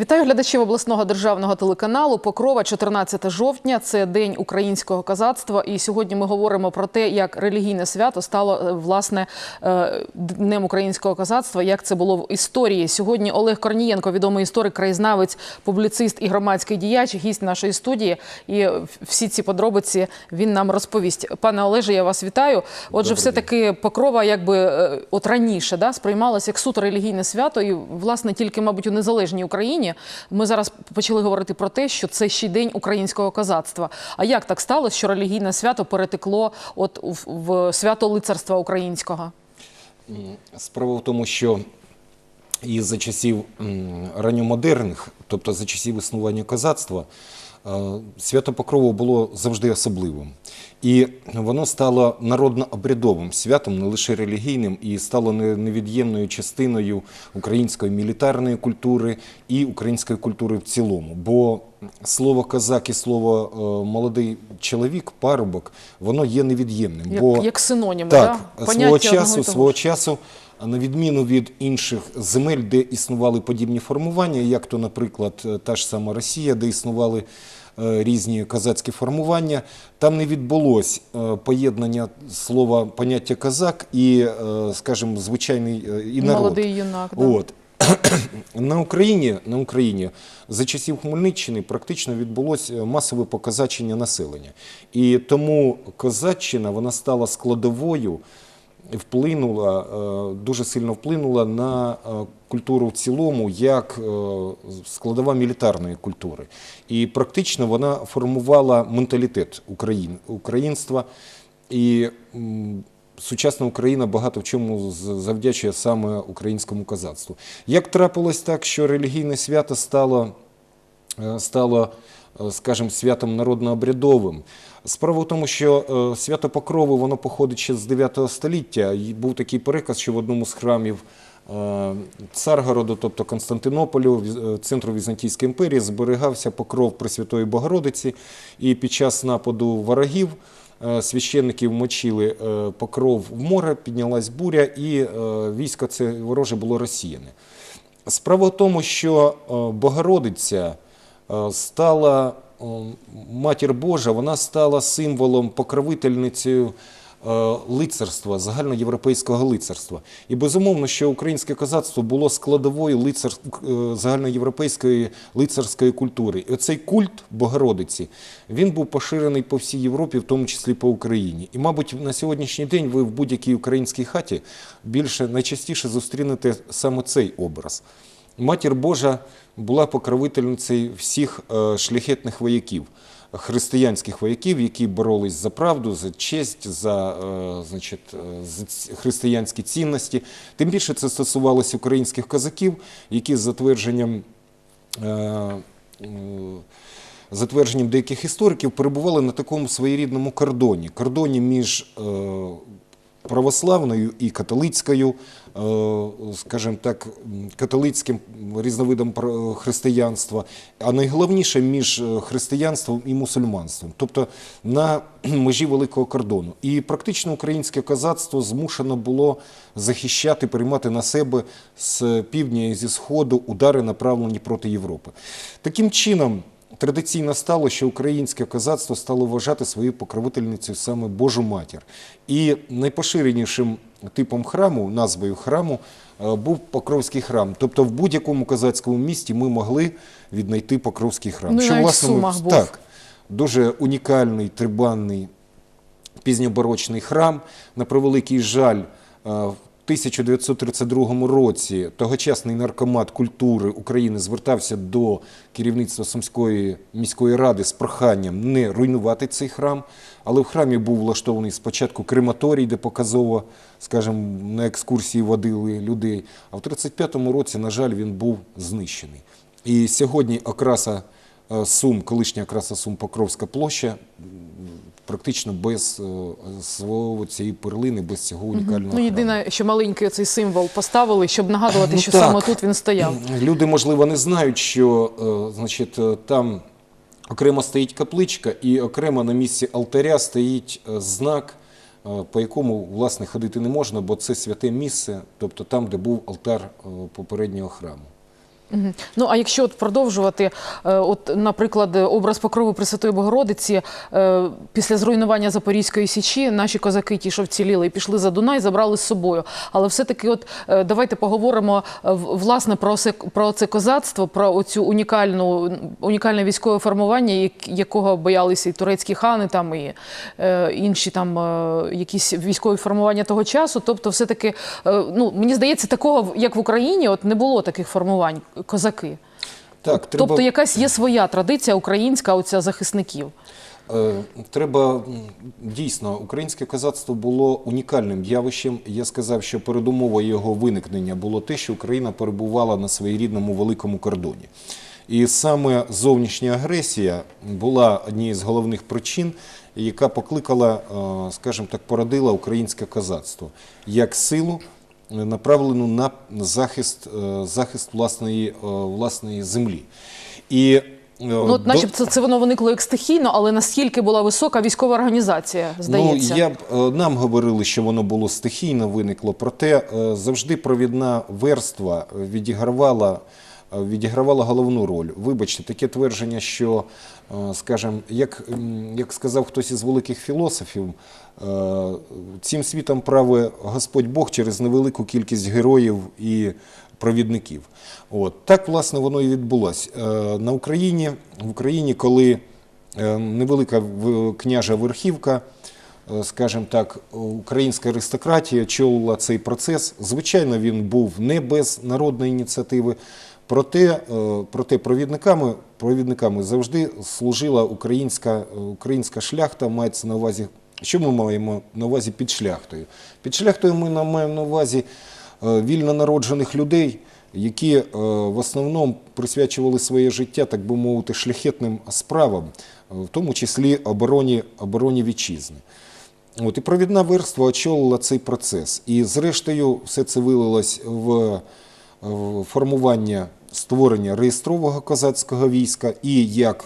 Вітаю глядачів обласного державного телеканалу. Покрова, 14 жовтня. Це день українського козацтва. І сьогодні ми говоримо про те, як релігійне свято стало е, власне е, днем українського козацтва. Як це було в історії. Сьогодні Олег Корнієнко, відомий історик, краєзнавець, публіцист і громадський діяч, гість нашої студії. І всі ці подробиці він нам розповість. Пане Олеже, я вас вітаю. Отже, все таки покрова, якби е, от раніше да, сприймалася як суто релігійне свято, і власне тільки, мабуть, у незалежній Україні ми зараз почали говорити про те, що це ще день українського козацтва. А як так сталося, що релігійне свято перетекло от в, свято лицарства українського? Справа в тому, що і за часів ранньомодерних, тобто за часів існування козацтва, свято Покрову було завжди особливим. І воно стало народно-обрядовим святом, не лише релігійним, і стало не- невід'ємною частиною української мілітарної культури і української культури в цілому. Бо слово козак і слово е, молодий чоловік, парубок, воно є невід'ємним. Як, бо... як синоніми, Так, да? свого часу, свого часу, на відміну від інших земель, де існували подібні формування, як то, наприклад, е, та ж сама Росія, де існували е, різні козацькі формування, там не відбулось е, поєднання слова поняття козак і, скажімо, звичайний і народ. молодий юнак. Да. От. На Україні, на Україні за часів Хмельниччини практично відбулося масове показачення населення. І тому козаччина вона стала складовою, вплинула, е, дуже сильно вплинула на е, культуру в цілому, як е, складова мілітарної культури. І практично вона формувала менталітет України, українства. І сучасна Україна багато в чому завдячує саме українському козацтву. Як трапилось так, що релігійне свято стало, стало скажімо, святом народно-обрядовим? Справа в тому, що е, свято Покрови воно походить ще з 9 століття. Був такий переказ, що в одному з храмів е, Царгороду, тобто Константинополю, е, центру Візантійської імперії, зберігався покров Пресвятої Богородиці. І під час нападу ворогів е, священників мочили е, покров в море, піднялась буря, і е, військо це вороже було розсіяне. Справа в тому, що е, Богородиця е, стала е, матір Божа, вона стала символом покровительницею е, лицарства, загальноєвропейського лицарства. І безумовно, що українське козацтво було складовою лицар, е, загальноєвропейської лицарської культури. І оцей культ Богородиці він був поширений по всій Європі, в тому числі по Україні. І, мабуть, на сьогоднішній день ви в будь-якій українській хаті більше найчастіше зустрінете саме цей образ. Матір Божа була покровительницею всіх е, шляхетних вояків, християнських вояків, які боролись за правду, за честь, за, е, значить, е, за християнські цінності. Тим більше це стосувалося українських козаків, які з затвердженням. Затвердженням деяких істориків перебували на такому своєрідному кордоні кордоні між православною і католицькою, е, скажімо так, католицьким різновидом християнства, а найголовніше між е, християнством і мусульманством, тобто на межі великого кордону. І практично українське козацтво змушено було захищати, приймати на себе з півдня і зі сходу удари, направлені проти Європи. Таким чином. Традиційно стало, що українське козацтво стало вважати своєю покровительницею саме Божу матір. І найпоширенішим типом храму, назвою храму, е, був Покровський храм. Тобто в будь-якому козацькому місті ми могли віднайти Покровський храм. Ну, і навіть в ми- Сумах був. Так, дуже унікальний, трибанний пізньобарочний храм. На превеликий жаль, е, 1932 році тогочасний наркомат культури України звертався до керівництва Сумської міської ради з проханням не руйнувати цей храм. Але в храмі був влаштований спочатку крематорій, де показово, скажімо, на екскурсії водили людей. А в 1935 році, на жаль, він був знищений. І сьогодні окраса Сум, колишня окраса Сум Покровська площа, практично без е, свого цієї перлини, без цього унікального Ну, храму. єдине, що маленький цей символ поставили, щоб нагадувати, Ну, що так. саме тут він стояв. Люди, можливо, не знають, що е, значить, е, там окремо стоїть капличка, і окремо на місці алтаря стоїть е, знак, е, по якому власне ходити не можна, бо це святе місце, тобто там, де був алтар е, попереднього храму. Ну а якщо от продовжувати, е, от, наприклад, образ покрови Пресвятої Богородиці е, після зруйнування Запорізької січі, наші козаки, ті, що вціліли, пішли за Дунай, забрали з собою. Але все-таки, от е, давайте поговоримо власне про це, про це козацтво, про оцю унікальну унікальне військове формування, як- якого боялися і турецькі хани, там і інші там якісь військові формування того часу. Тобто, все-таки, е, ну мені здається, такого як в Україні, от не було таких формувань козаки. Так, треба... Тобто якась є своя традиція українська оця захисників. Е, Треба дійсно, українське козацтво було унікальним явищем. Я сказав, що передумовою його виникнення було те, що Україна перебувала на своєрідному великому кордоні. І саме зовнішня агресія була однією з головних причин, яка покликала, е, скажімо так, породила українське козацтво як силу, направлену на захист, е, захист власної, е, власної землі. І е, Ну, от, начебто, це воно виникло як стихійно, але наскільки була висока військова організація, здається. Ну, я б нам говорили, що воно було стихійно виникло, проте завжди провідна верства відігравала. Е, Відігравала головну роль. Вибачте, таке твердження, що, е, скажімо, як, як сказав хтось із великих філософів, е, цим світом править Господь Бог через невелику кількість героїв і провідників. От так, власне, воно і відбулося. На Україні, в Україні, коли невелика княжа верхівка, скажімо так, українська аристократія очолила цей процес. Звичайно, він був не без народної ініціативи. Проте, е, проте провідниками, провідниками завжди служила українська, е, українська шляхта, мається на увазі. Що ми маємо на увазі під шляхтою? Під шляхтою ми маємо на увазі е, вільно народжених людей, які в основному присвячували своє життя, так би мовити, шляхетним справам, в тому числі обороні, обороні вітчизни. От, і провідна верства очолила цей процес. І зрештою все це вилилось в формування створення реєстрового козацького війська і як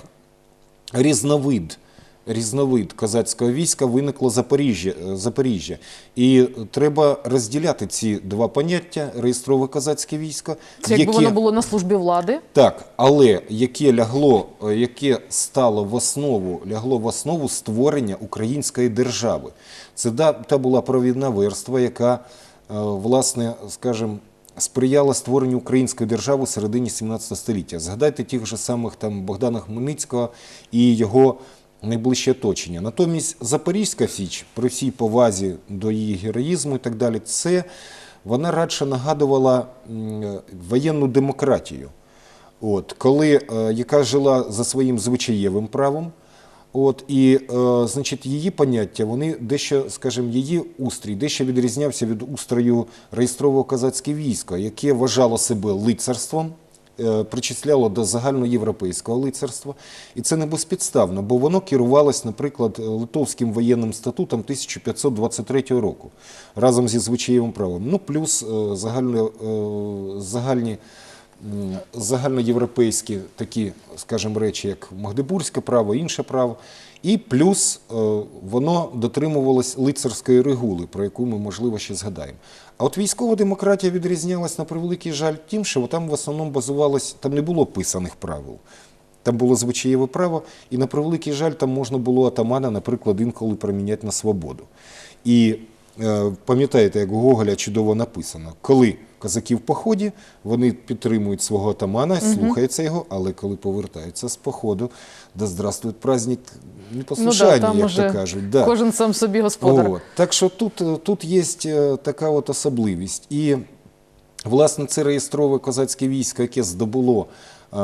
різновид, різновид козацького війська виникло Запоріжжя, е, Запоріжжя. І треба розділяти ці два поняття реєстрове козацьке військо, Це якби воно було на службі влади. так, але яке лягло, е, яке стало в основу, лягло в основу створення української держави. Це да- та була провідна верства, яка, е, власне, скажімо, сприяла створенню української держави в середині 17 століття. Згадайте тих же самих там Богдана Хмельницького і його найближче оточення. Натомість Запорізька Січ, при всій повазі до її героїзму і так далі, це вона радше нагадувала воєнну демократію. От, коли, е, яка жила за своїм звичаєвим правом, от, і е, значить, її поняття, вони дещо, скажімо, її устрій дещо відрізнявся від устрою реєстрового козацьке війська, яке вважало себе лицарством, е, причисляло до загальноєвропейського лицарства. І це не безпідставно, бо воно керувалось, наприклад, Литовським воєнним статутом 1523 року разом зі звичаєвим правом. Ну, плюс е, загально, е, загальні загальноєвропейські такі, скажімо, речі, як Магдебурзьке право, інше право. І плюс е, воно дотримувалось лицарської регули, про яку ми, можливо, ще згадаємо. А от військова демократія відрізнялась на превеликий жаль тим, що там в основному базувалось, там не було писаних правил. Там було звичаєве право, і на превеликий жаль, там можна було атамана, наприклад, інколи проміняти на свободу. І пам'ятаєте, як у Гоголя чудово написано, коли козаки в поході, вони підтримують свого атамана, слухаються його, але коли повертаються з походу, да здравствует праздник непослушання, ну, да, як уже то кажуть. Да. кожен сам собі господар. От. Так що тут, е, тут є е, така от особливість. І, власне, це реєстрове козацьке військо, яке здобуло, е,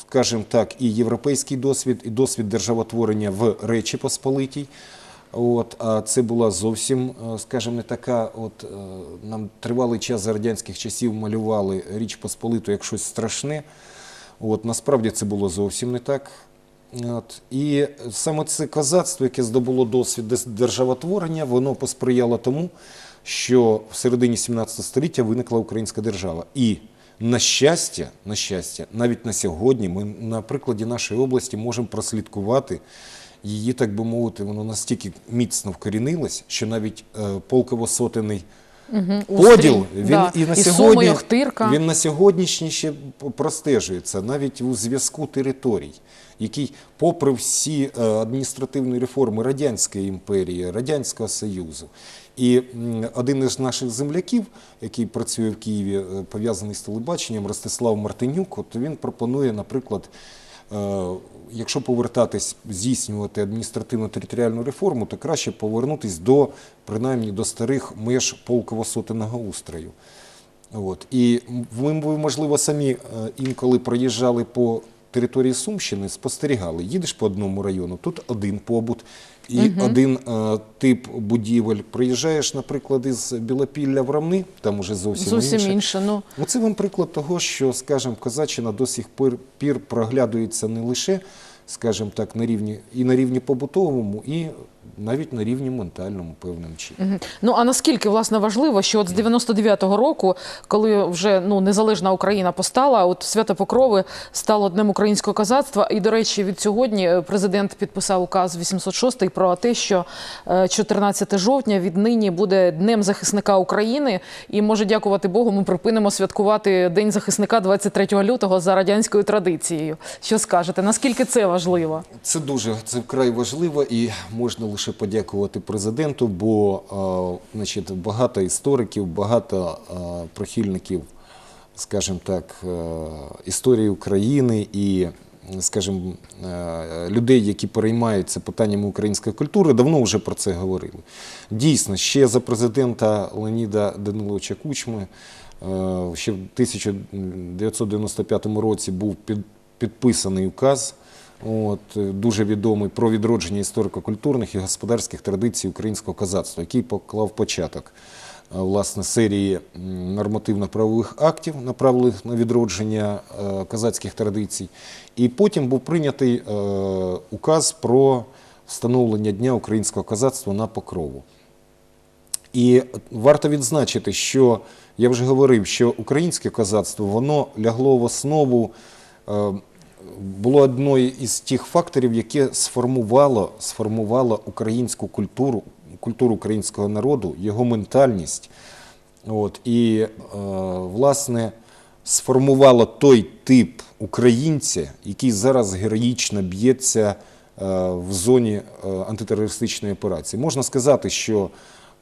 скажімо так, і європейський досвід, і досвід державотворення в Речі Посполитій. От, а це була зовсім, е, скажімо, не така. От е, нам тривалий час за радянських часів малювали Річ Посполиту як щось страшне. От, насправді це було зовсім не так. От. І саме це козацтво, яке здобуло досвід державотворення, воно посприяло тому, що в середині 17 століття виникла українська держава. І на щастя, на щастя, навіть на сьогодні ми на прикладі нашої області можемо прослідкувати її, так би мовити, воно настільки міцно вкорінилось, що навіть е, полково-сотенний Поділ він да. і на і сьогодні Суми, і він на сьогоднішній ще простежується навіть у зв'язку територій, який, попри всі е, адміністративні реформи Радянської імперії, Радянського Союзу. І один із наших земляків, який працює в Києві, е, пов'язаний з телебаченням, Ростислав Мартинюк, от він пропонує, наприклад, якщо повертатись, здійснювати адміністративно-територіальну реформу, то краще повернутись до принаймні до старих меж полково-сотенного устрою. От. І ви, можливо, самі е, інколи проїжджали по території Сумщини, спостерігали. Їдеш по одному району, тут один побут і один е, тип будівель. Приїжджаєш, наприклад, із Білопілля в Рамни, там уже зовсім, Зовсім інше. інше. Ну, Оце вам приклад того, що, скажімо, Козаччина до сих пір, пір проглядується не лише, скажімо так, на рівні і на рівні побутовому, і навіть на рівні ментальному певним чином. Мгм. Ну а наскільки власне важливо, що от з 99-го року, коли вже ну незалежна Україна постала, от свято Покрови стало днем українського козацтва. І до речі, від сьогодні е, президент підписав указ 806 про те, що е, 14 жовтня віднині буде днем захисника України. І може дякувати Богу, ми припинимо святкувати День захисника 23 лютого за радянською традицією. Що скажете? Наскільки це важливо? Це дуже це вкрай важливо і можна лише подякувати президенту, бо е, значить, багато істориків, багато е, прихильників, скажімо так, е, історії України і, скажімо, е, людей, які переймаються питаннями української культури, давно вже про це говорили. Дійсно, ще за президента Леоніда Даниловича Кучми е, ще в 1995 році був під, підписаний указ. От, е, дуже відомий про відродження історико-культурних і господарських традицій українського козацтва, який поклав початок е, власне серії нормативно-правових актів, направлених на відродження е, козацьких традицій. І потім був прийнятий указ про встановлення Дня українського козацтва на покрову. І варто відзначити, що я вже говорив, що українське козацтво воно лягло в основу, було одною із тих факторів, яке сформувало, сформувало українську культуру, культуру українського народу, його ментальність. От, і, е, власне, сформувало той тип українця, який зараз героїчно б'ється е, в зоні е, антитерористичної операції. Можна сказати, що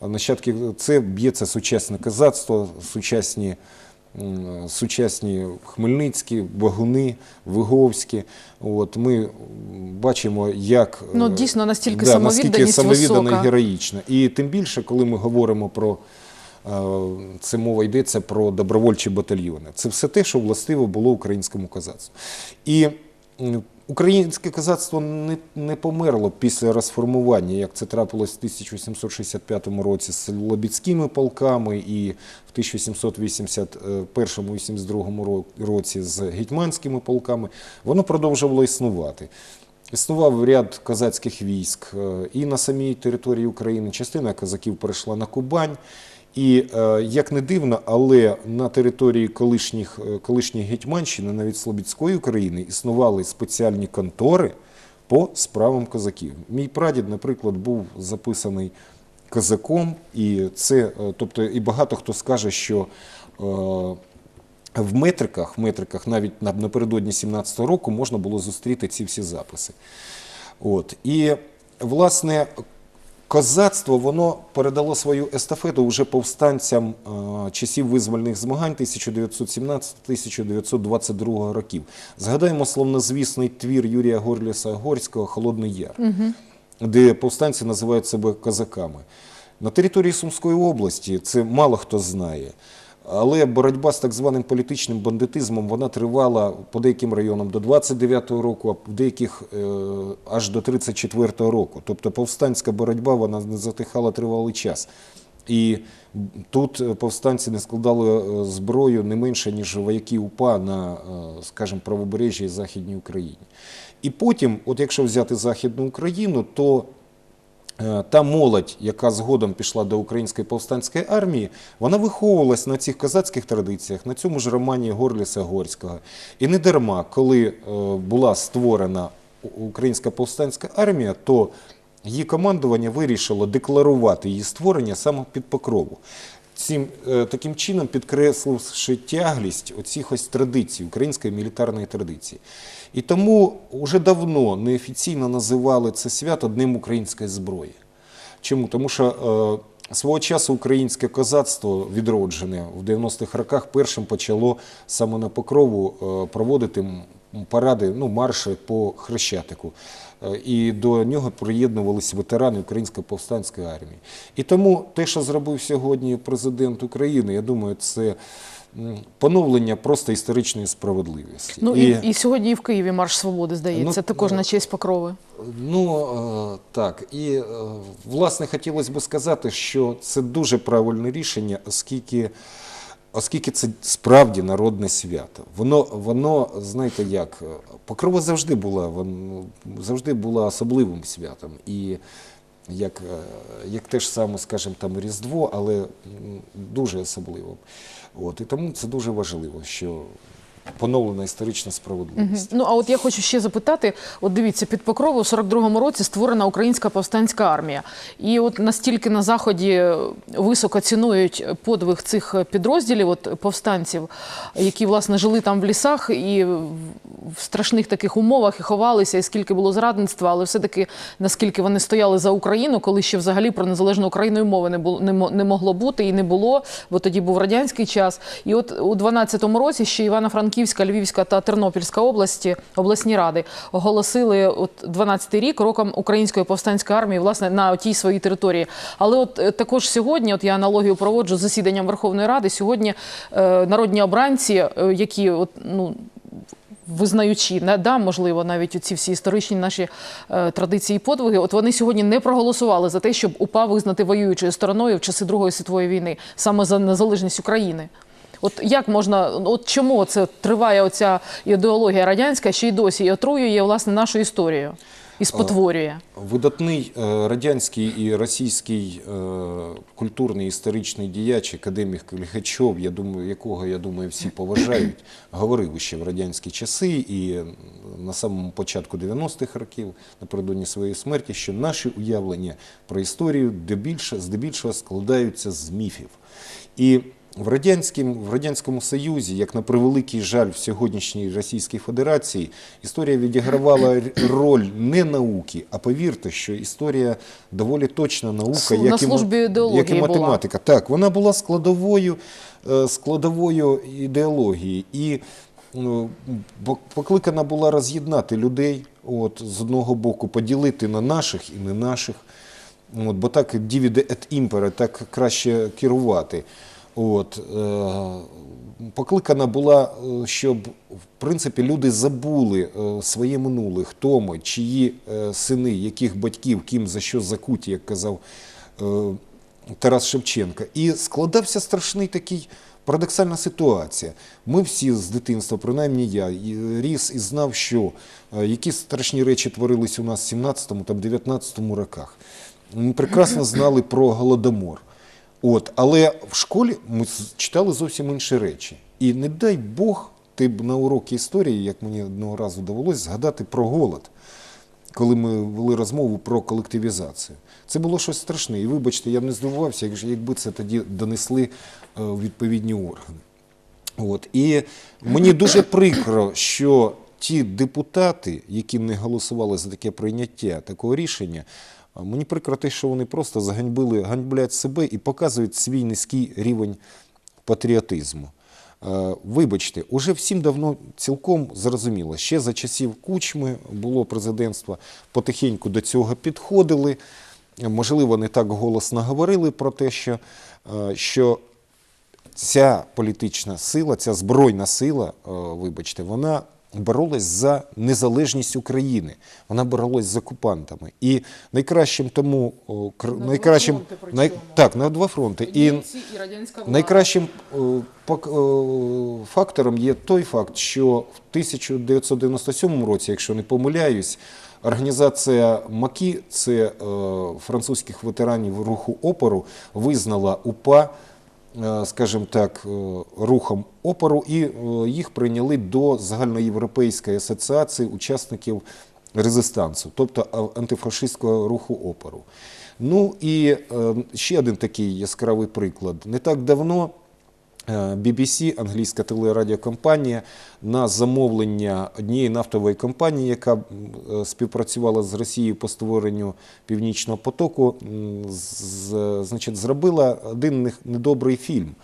нащадки це б'ється сучасне козацтво, сучасні, сучасні Хмельницькі, Багуни, Виговські. От, ми бачимо, як е, Ну, дійсно, настільки наскільки самовідданість самовіддано і висока. героїчно. І тим більше, коли ми говоримо про е, це мова йдеться про добровольчі батальйони. Це все те, що властиво було українському козацтву. І українське козацтво не, не померло після розформування, як це трапилось в 1865 році з Лобідськими полками і в 1881-82 році з гетьманськими полками. Воно продовжувало існувати. Існував ряд козацьких військ е, і на самій території України. Частина козаків перейшла на Кубань. І е, як не дивно, але на території колишніх, е, колишньої Гетьманщини, навіть Слобідської України, існували спеціальні контори по справам козаків. Мій прадід, наприклад, був записаний козаком, і це, е, тобто, і багато хто скаже, що в метриках, в метриках навіть напередодні 17-го року можна було зустріти ці всі записи. От. І, власне, козацтво воно передало свою естафету вже повстанцям е, часів визвольних змагань 1917-1922 років. Згадаємо словнозвісний твір Юрія Горліса Горського Холодний Яр, де повстанці називають себе козаками. На території Сумської області це мало хто знає. Але боротьба з так званим політичним бандитизмом вона тривала по деяким районам до 29-го року, а в деяких е, аж до 34-го року. Тобто повстанська боротьба вона не затихала тривалий час. І тут е, повстанці не складали е, зброю не менше, ніж вояки УПА на, скажімо, правобережжі Західній Україні. І потім, от якщо взяти Західну Україну, то Та молодь, яка згодом пішла до української повстанської армії, вона виховувалась на цих козацьких традиціях, на цьому ж романі Горліса Горського. І не дарма, коли е, була створена українська повстанська армія, то її командування вирішило декларувати її створення саме під покрову. цим е, таким чином підкресливши тяглість оцих ось традицій, української мілітарної традиції. І тому вже давно неофіційно називали це свято Днем української зброї. Чому? Тому що е, свого часу українське козацтво, відроджене в 90-х роках, першим почало саме на Покрову е, проводити паради, ну, марші по Хрещатику. Е, І до нього приєднувалися ветерани Української повстанської армії. І тому те, що зробив сьогодні президент України, я думаю, це поновлення просто історичної справедливості. Ну і, і сьогодні і в Києві марш свободи здається, Ну, також на честь покрови. Ну е, так, і е, власне хотілося б сказати, що це дуже правильне рішення, оскільки, оскільки це справді народне свято. Воно, воно знаєте як, е, покрова завжди була, воно, завжди була особливим святом. І як, е, як те ж саме, скажімо, там Різдво, але дуже особливим. От, і тому це дуже важливо, що поновлена історична справедливість. Ну а от я хочу ще запитати: от дивіться, під Покрову в 42-му році створена українська повстанська армія. І от настільки на заході високо цінують подвиг цих підрозділів, от повстанців, які власне жили там в лісах і в страшних таких умовах і ховалися, і скільки було зрадництва, але все-таки наскільки вони стояли за Україну, коли ще взагалі про незалежну Україну й мови не було не, могло бути і не було, бо тоді був радянський час. І от у 12-му році ще Івано-Франківська, Львівська та Тернопільська області обласні ради оголосили от 12-й рік роком української повстанської армії, власне, на тій своїй території. Але от е, також сьогодні, от я аналогію проводжу з засіданням Верховної Ради. Сьогодні е, народні обранці, е, які от ну визнаючи, не да, можливо, навіть ці всі історичні наші е, традиції і подвиги, от вони сьогодні не проголосували за те, щоб УПА визнати воюючою стороною в часи Другої світової війни, саме за незалежність України. От як можна, от чому це триває оця ідеологія радянська, ще й досі і отруює власне нашу історію і спотворює? Видатний е, радянський і російський е, культурний історичний діяч, академік я думаю, якого я думаю всі поважають, говорив ще в радянські часи і на самому початку 90-х років, напередодні своєї смерті, що наші уявлення про історію здебільшого складаються з міфів. І в радянському, в радянському Союзі, як на превеликий жаль в сьогоднішній Російській Федерації, історія відігравала роль не науки, а повірте, що історія доволі точна наука, на як і, як і була. математика. Так, вона була складовою, е, складовою ідеології і ну, покликана була роз'єднати людей, от, з одного боку, поділити на наших і не наших. От, бо так дівіде et імпере, так краще керувати. От, е, покликана була, е, щоб в принципі люди забули е, своє минуле, хто ми, чиї сини, яких батьків, ким за що закуті, як казав Тарас Шевченка. І складався страшний такий. Парадоксальна ситуація. Ми всі з дитинства, принаймні я, ріс і знав, що які страшні речі творились у нас в 17-му, 19-му роках. Ми прекрасно знали про голодомор. От, але в школі ми читали зовсім інші речі. І не дай Бог, ти б на уроки історії, як мені одного разу довелось, згадати про голод, коли ми вели розмову про колективізацію. Це було щось страшне. І вибачте, я не здивувався, якби це тоді донесли е, відповідні органи. От. І мені дуже прикро, що ті депутати, які не голосували за таке прийняття такого рішення, мені прикро те, що вони просто заганьбили, ганьблять себе і показують свій низький рівень патріотизму. Е, Вибачте, уже всім давно цілком зрозуміло. Ще за часів Кучми було президентство, потихеньку до цього підходили. Можливо, не так голосно говорили про те, що, е, що ця політична сила, ця збройна сила, е, вибачте, вона боролась за незалежність України. Вона боролась з окупантами. І найкращим тому два найкращим фронти причому. так, на два фронти. І і радянська влада. Найкращим фактором є той факт, що в 1997 році, якщо не помиляюсь, організація МАКІ, це е, французьких ветеранів руху опору, визнала УПА, скажімо так, е, рухом опору, і е, їх прийняли до загальноєвропейської асоціації учасників резистансу, тобто антифашистського руху опору. Ну і е, ще один такий яскравий приклад. Не так давно е, BBC, англійська телерадіокомпанія, на замовлення однієї нафтової компанії, яка е, співпрацювала з Росією по створенню Північного потоку, з- значить, зробила один не- недобрий фільм,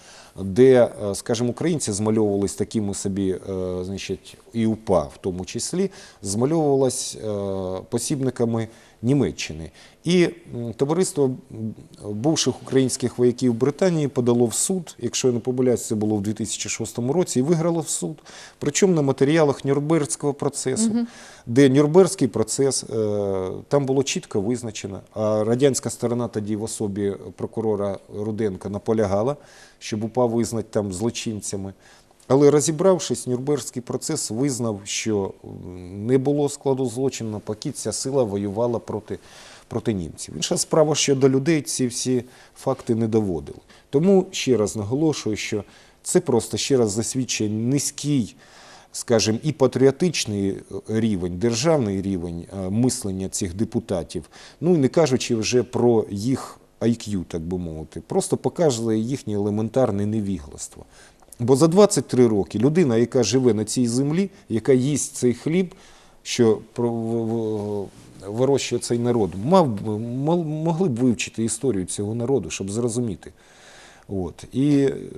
де, е, скажімо, українці змальовувались такими собі, е, значить, і УПА в тому числі, змальовувалась е, посібниками Німеччини. І товариство бувших українських вояків Британії подало в суд, якщо я не помиляюсь, це було в 2006 році, і виграло в суд. Причому на матеріалах Нюрнбергського процесу, де Нюрнбергський процес, е, там було чітко визначено, а радянська сторона тоді в особі прокурора Руденка наполягала, щоб УПА визнати там злочинцями. Але розібравшись, Нюрнбергський процес визнав, що не було складу злочину, навпаки, ця сила воювала проти, проти німців. Інша справа, що до людей ці всі факти не доводили. Тому ще раз наголошую, що це просто ще раз засвідчує низький, скажімо, і патріотичний рівень, державний рівень е, мислення цих депутатів, ну і не кажучи вже про їх IQ, так би мовити, просто показує їхнє елементарне невігластво. Бо за 23 роки людина, яка живе на цій землі, яка їсть цей хліб, що вирощує цей народ, мав, могли б вивчити історію цього народу, щоб зрозуміти. От. І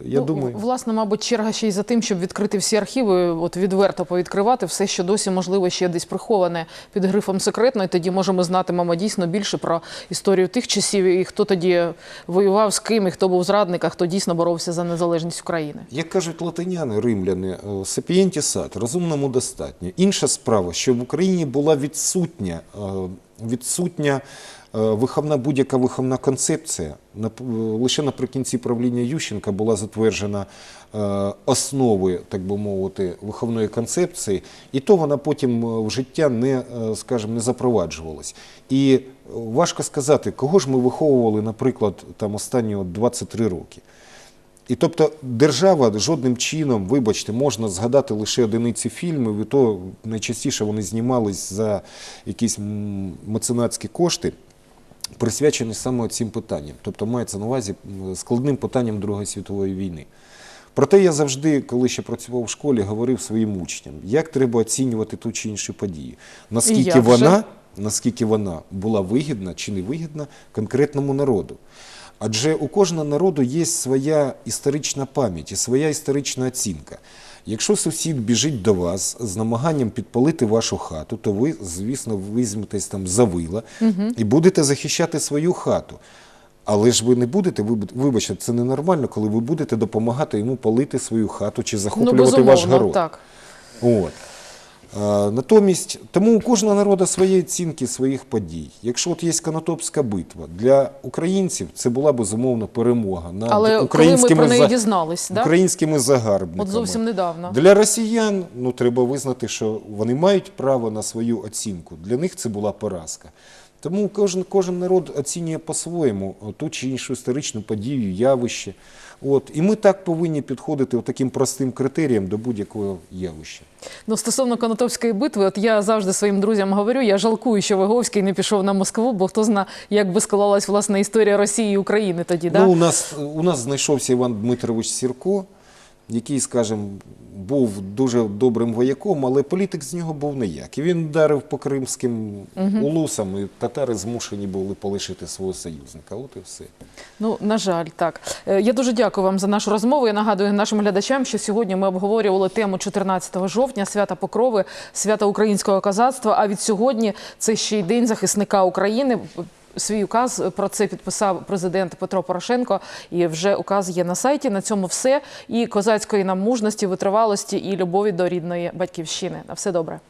я ну, думаю, власне, мабуть, черга ще й за тим, щоб відкрити всі архіви, от відверто повідкривати все, що досі можливо ще десь приховане під грифом секретно. І тоді може ми знатимемо дійсно більше про історію тих часів і хто тоді воював з ким, і хто був зрадник, а хто дійсно боровся за незалежність України. Як кажуть латиняни, римляни, сапієнті сад, розумному достатньо. Інша справа, що в Україні була відсутня, е, відсутня е, виховна будь-яка виховна концепція. Е, Лише наприкінці правління Ющенка була затверджена е, основи, так би мовити, виховної концепції, і то вона потім е, в життя не, е, скажімо, не запроваджувалась. І е, важко сказати, кого ж ми виховували, наприклад, там останні от 23 роки. І тобто держава жодним чином, вибачте, можна згадати лише одиниці фільмів, і то найчастіше вони знімались за якісь меценатські кошти, присвячені саме цим питанням.Тобто мається на увазі складним питанням Другої світової війни. Проте я завжди, коли ще працював в школі, говорив своїм учням, як треба оцінювати ту чи іншу подію. Наскільки вона, наскільки вона була вигідна чи не вигідна конкретному народу. Адже у кожного народу є своя історична пам'ять і своя історична оцінка. Якщо сусід біжить до вас з намаганням підпалити вашу хату, то ви, звісно, візьметесь там за вила і будете захищати свою хату. Але ж ви не будете, ви, вибачте, це ненормально, коли ви будете допомагати йому палити свою хату чи Ну, захоплювати ваш город. так. От. А, натомість, тому у кожного народу свої оцінки своїх подій. Якщо от є Конотопська битва, для українців це була безумовно перемога над Але коли ми українськими, про неї за- дізнались, да? українськими загарбниками. от зовсім недавно. Для росіян ну, треба визнати, що вони мають право на свою оцінку. Для них це була поразка. Тому кожен, кожен народ оцінює по-своєму ту чи іншу історичну подію, явище. От. І ми так повинні підходити от таким простим критеріям до будь-якого явища. Ну, стосовно Конотопської битви, от я завжди своїм друзям говорю, я жалкую, що Виговський не пішов на Москву, бо хто зна, як би склалась власне історія Росії і України тоді. Да? Ну, у, нас, у нас знайшовся Іван Дмитрович Сірко, який, скажімо, був дуже добрим вояком, але політик з нього був ніяк. І він вдарив по кримським улусам, і татари змушені були полишити свого союзника. От і все. Ну, на жаль, так. Е, Я дуже дякую вам за нашу розмову. Я нагадую нашим глядачам, що сьогодні ми обговорювали тему 14 жовтня, свята Покрови, свята українського козацтва. А від сьогодні це ще й День захисника України. Свій указ про це підписав президент Петро Порошенко, і вже указ є на сайті. На цьому все. І козацької нам мужності, витривалості і любові до рідної батьківщини. На все добре.